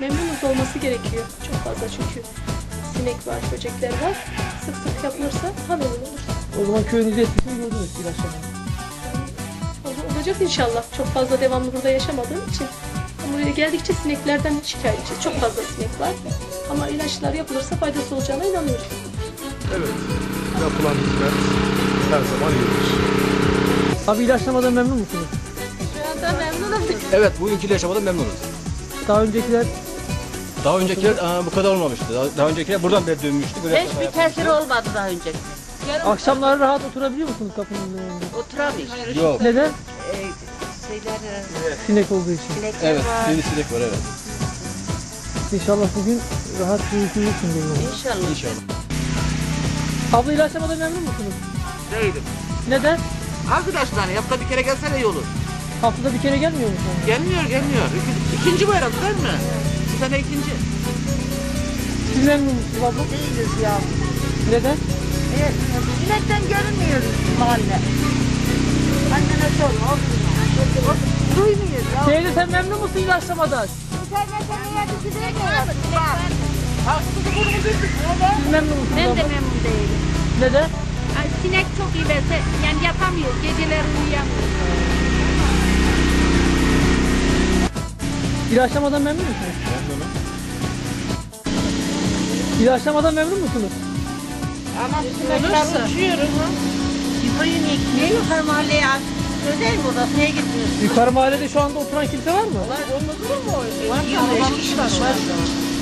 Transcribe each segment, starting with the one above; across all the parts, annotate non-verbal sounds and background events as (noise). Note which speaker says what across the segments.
Speaker 1: memnunuz olması gerekiyor. Çok fazla çünkü sinek var, böcekler var. Sık sık yapılırsa haber olur.
Speaker 2: O zaman köyünüzü etkisini gördünüz bir akşam.
Speaker 1: Ol- Olacak inşallah. Çok fazla devamlı burada yaşamadığım için. Buraya geldikçe sineklerden şikayetçi. Çok fazla sinek var. Ama ilaçlar yapılırsa faydası olacağına inanıyoruz.
Speaker 3: Evet, yapılan hizmet her zaman iyidir.
Speaker 2: Abi ilaçlamadan memnun musunuz?
Speaker 1: Şu anda memnunum.
Speaker 4: Evet, bugünkü yaşamada memnunuz.
Speaker 2: Daha öncekiler
Speaker 4: daha öncekiler aa, bu kadar olmamıştı. Daha, daha öncekiler buradan beri dönmüştü. Böyle
Speaker 5: Hiçbir tesiri olmadı daha önce.
Speaker 2: akşamları rahat oturabiliyor musunuz kapının önünde?
Speaker 5: Oturamıyor.
Speaker 4: Yok.
Speaker 2: Neden?
Speaker 5: Ee, şeyler,
Speaker 2: Sinek olduğu için.
Speaker 5: sinekler
Speaker 4: Evet,
Speaker 5: var.
Speaker 4: sivri sinek var evet.
Speaker 2: İnşallah bugün rahat uyusunluksun diyorum.
Speaker 5: İnşallah.
Speaker 4: İnşallah.
Speaker 2: Abla ilaçlamadan memnun musunuz?
Speaker 6: Değilim.
Speaker 2: Neden?
Speaker 6: Arkadaşlar hafta bir kere gelsene iyi olur.
Speaker 2: Haftada bir kere gelmiyor musunuz?
Speaker 6: Gelmiyor gelmiyor. İki- İkinci bu herhalde değil mi? Sene ikinci.
Speaker 2: Siz memnun musunuz abla?
Speaker 5: Değiliz ya.
Speaker 2: Neden?
Speaker 5: E, sinekten görünmüyoruz mahalle. Annene sor. o- Duymuyor ya.
Speaker 2: Teyze sen memnun musun ilaçlamadan?
Speaker 5: İnternetten niye gidemiyor?
Speaker 2: Siz memnun musunuz
Speaker 7: Ben de
Speaker 2: abla?
Speaker 7: memnun değilim.
Speaker 2: Neden?
Speaker 7: Ay, sinek çok iyi verse yani yapamıyor. Geceleri uyuyamıyor.
Speaker 2: İlaçlamadan memnun musunuz?
Speaker 4: Memnunum.
Speaker 2: İlaçlamadan memnun musunuz?
Speaker 5: Ama sinekler uçuyoruz. Yukarı niye Niye yukarı mahalleye at? Özel mi orası? Niye gitmiyorsun?
Speaker 2: Yukarı mahallede şu anda oturan kimse var mı?
Speaker 5: Var ya, beş kişi var. var.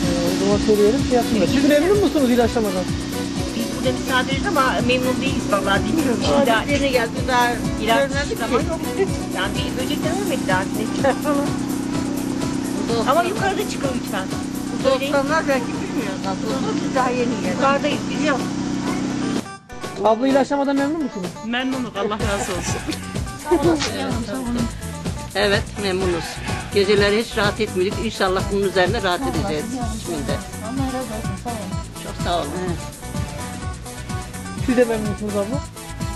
Speaker 2: Ee, o zaman söyleyelim şey yapsınlar. Siz memnun musunuz ilaçlamadan?
Speaker 8: Biz burada misafiriz ama memnun değiliz vallahi bilmiyorum. Şimdi daha
Speaker 5: geldi daha
Speaker 8: ilaç yok. Yani bir böcekler ölmedi daha sinekler falan. (laughs) Ama yukarıda çıkın lütfen. Söyleyin.
Speaker 5: Doktorlar belki bilmiyoruz olur. Biz daha yeni geldik.
Speaker 8: Yukarıdayız yok.
Speaker 2: Abla ilaçlamadan memnun musunuz?
Speaker 6: Memnunum Allah razı olsun. (laughs)
Speaker 5: Evet memnunuz. Geceleri hiç rahat etmedik. İnşallah bunun üzerine rahat edeceğiz şimdi. Çok sağ olun.
Speaker 2: Siz de memnun musunuz abla?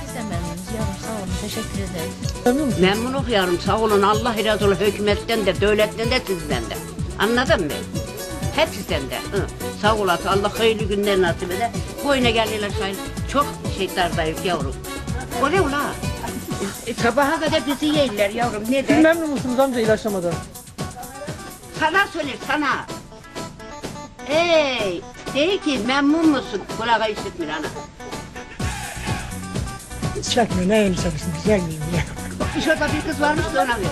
Speaker 7: Biz de memnunuz yavrum sağ olun. Teşekkür ederiz.
Speaker 2: Memnun musunuz?
Speaker 5: Memnun okuyorum sağ olun. Allah razı olsun hükümetten de, devletten de, sizden de. Anladın mı? Hepsinden de. Hı. Sağ olasın. Allah hayırlı günler nasip eder. Boyuna geldiler sayın. Çok şeytardayız yavrum. O ne ula? E, sabaha kadar bizi yerler yavrum. Ne
Speaker 2: Siz
Speaker 5: de?
Speaker 2: memnun musunuz amca ilaçlamadan?
Speaker 5: Sana söyle sana. Ey, de ki memnun musun? Kulağa işitmiyor ana.
Speaker 9: Çekme ne elini çalışsın güzel miyim
Speaker 5: dışarıda bir kız varmış da ona göre.